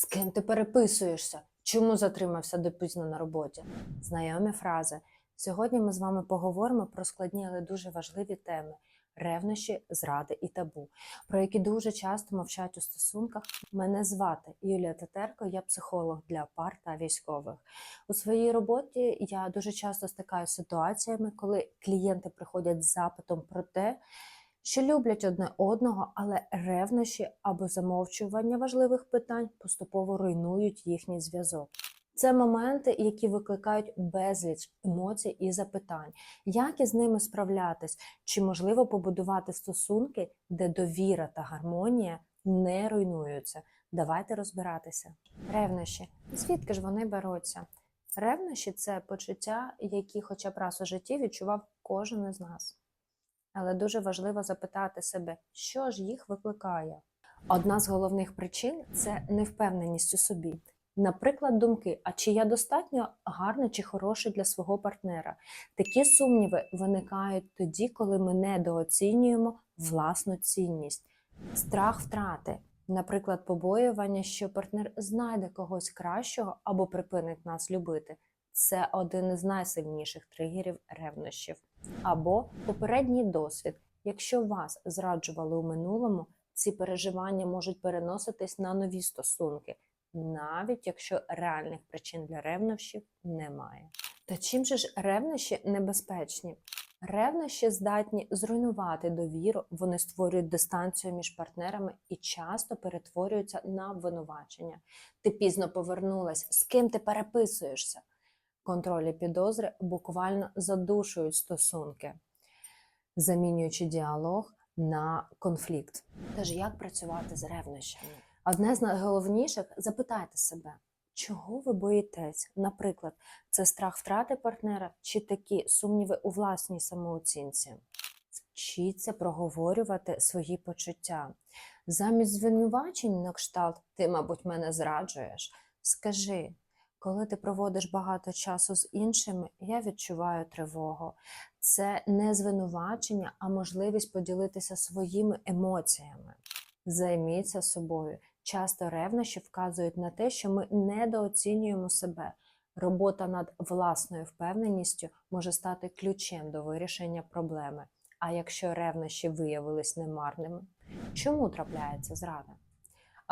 З ким ти переписуєшся? Чому затримався допізно на роботі? Знайомі фрази. Сьогодні ми з вами поговоримо про складні, але дуже важливі теми ревнощі, зради і табу, про які дуже часто мовчать у стосунках. Мене звати Юлія Тетерко, я психолог для пар та військових. У своїй роботі я дуже часто стикаюся з ситуаціями, коли клієнти приходять з запитом про те, що люблять одне одного, але ревнощі або замовчування важливих питань поступово руйнують їхній зв'язок. Це моменти, які викликають безліч емоцій і запитань, як із ними справлятись, чи можливо побудувати стосунки, де довіра та гармонія не руйнуються. Давайте розбиратися. Ревнощі. Звідки ж вони беруться? Ревнощі це почуття, які хоча б раз у житті відчував кожен із нас. Але дуже важливо запитати себе, що ж їх викликає. Одна з головних причин це невпевненість у собі. Наприклад, думки, а чи я достатньо гарна чи хороша для свого партнера. Такі сумніви виникають тоді, коли ми недооцінюємо власну цінність, страх втрати, наприклад, побоювання, що партнер знайде когось кращого або припинить нас любити. Це один із найсильніших тригерів ревнощів. Або попередній досвід. Якщо вас зраджували у минулому, ці переживання можуть переноситись на нові стосунки, навіть якщо реальних причин для ревнощів немає. Та чим же ж ревнощі небезпечні? Ревнощі здатні зруйнувати довіру, вони створюють дистанцію між партнерами і часто перетворюються на обвинувачення. Ти пізно повернулась, з ким ти переписуєшся? Контроль і підозри буквально задушують стосунки, замінюючи діалог на конфлікт. Тож як працювати з ревнощами? Одне з найголовніших запитайте себе, чого ви боїтесь? Наприклад, це страх втрати партнера чи такі сумніви у власній самооцінці. Вчіться проговорювати свої почуття. Замість звинувачень на кшталт ти, мабуть, мене зраджуєш. Скажи, коли ти проводиш багато часу з іншими, я відчуваю тривогу. Це не звинувачення, а можливість поділитися своїми емоціями. Займіться собою. Часто ревнощі вказують на те, що ми недооцінюємо себе. Робота над власною впевненістю може стати ключем до вирішення проблеми. А якщо ревнощі виявились немарними, чому трапляється зрада?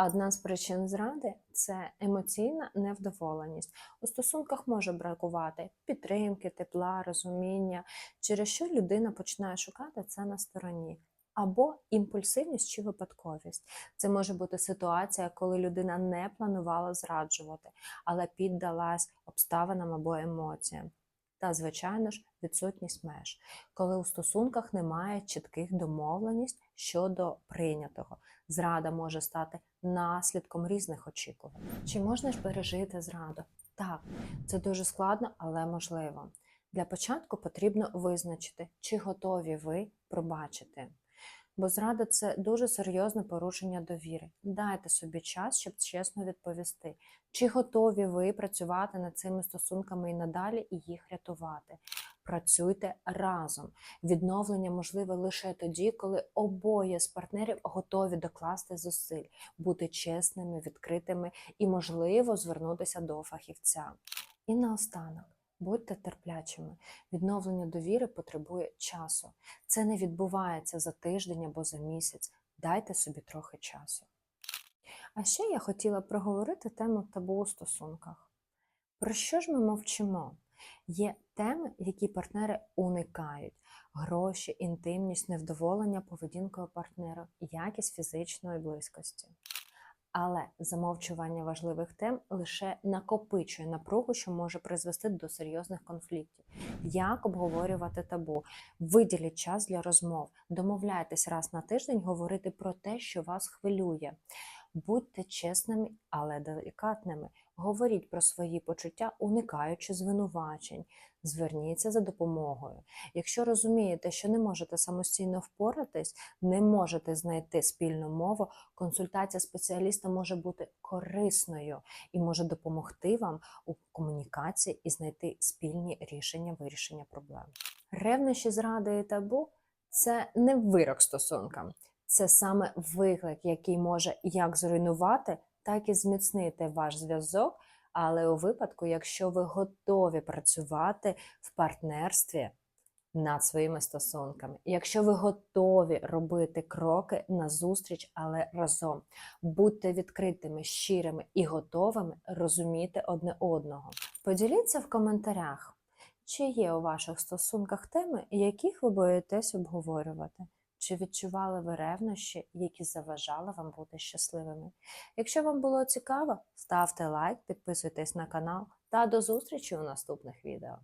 Одна з причин зради це емоційна невдоволеність. У стосунках може бракувати підтримки, тепла, розуміння, через що людина починає шукати це на стороні. Або імпульсивність чи випадковість. Це може бути ситуація, коли людина не планувала зраджувати, але піддалась обставинам або емоціям. Та, звичайно ж, відсутність меж, коли у стосунках немає чітких домовленість щодо прийнятого. Зрада може стати наслідком різних очікувань. Чи можна ж пережити зраду? Так, це дуже складно, але можливо. Для початку потрібно визначити, чи готові ви пробачити. Бо зрада це дуже серйозне порушення довіри. Дайте собі час, щоб чесно відповісти, чи готові ви працювати над цими стосунками і надалі і їх рятувати. Працюйте разом. Відновлення можливе лише тоді, коли обоє з партнерів готові докласти зусиль, бути чесними, відкритими і, можливо, звернутися до фахівця. І наостанок. Будьте терплячими. Відновлення довіри потребує часу. Це не відбувається за тиждень або за місяць. Дайте собі трохи часу. А ще я хотіла проговорити тему табу у стосунках. Про що ж ми мовчимо? Є теми, які партнери уникають: гроші, інтимність, невдоволення поведінкою партнера, якість фізичної близькості. Але замовчування важливих тем лише накопичує напругу, що може призвести до серйозних конфліктів. Як обговорювати табу? Виділіть час для розмов, домовляйтесь раз на тиждень говорити про те, що вас хвилює. Будьте чесними, але делікатними. Говоріть про свої почуття, уникаючи звинувачень. Зверніться за допомогою. Якщо розумієте, що не можете самостійно впоратись, не можете знайти спільну мову, консультація спеціаліста може бути корисною і може допомогти вам у комунікації і знайти спільні рішення вирішення проблем. Ревнощі, зради і табу це не вирок стосункам, це саме виклик, який може як зруйнувати, так і зміцнити ваш зв'язок, але у випадку, якщо ви готові працювати в партнерстві над своїми стосунками, якщо ви готові робити кроки на зустріч, але разом, будьте відкритими, щирими і готовими розуміти одне одного. Поділіться в коментарях, чи є у ваших стосунках теми, яких ви боїтесь обговорювати. Чи відчували ви ревнощі, які заважали вам бути щасливими? Якщо вам було цікаво, ставте лайк, підписуйтесь на канал та до зустрічі у наступних відео.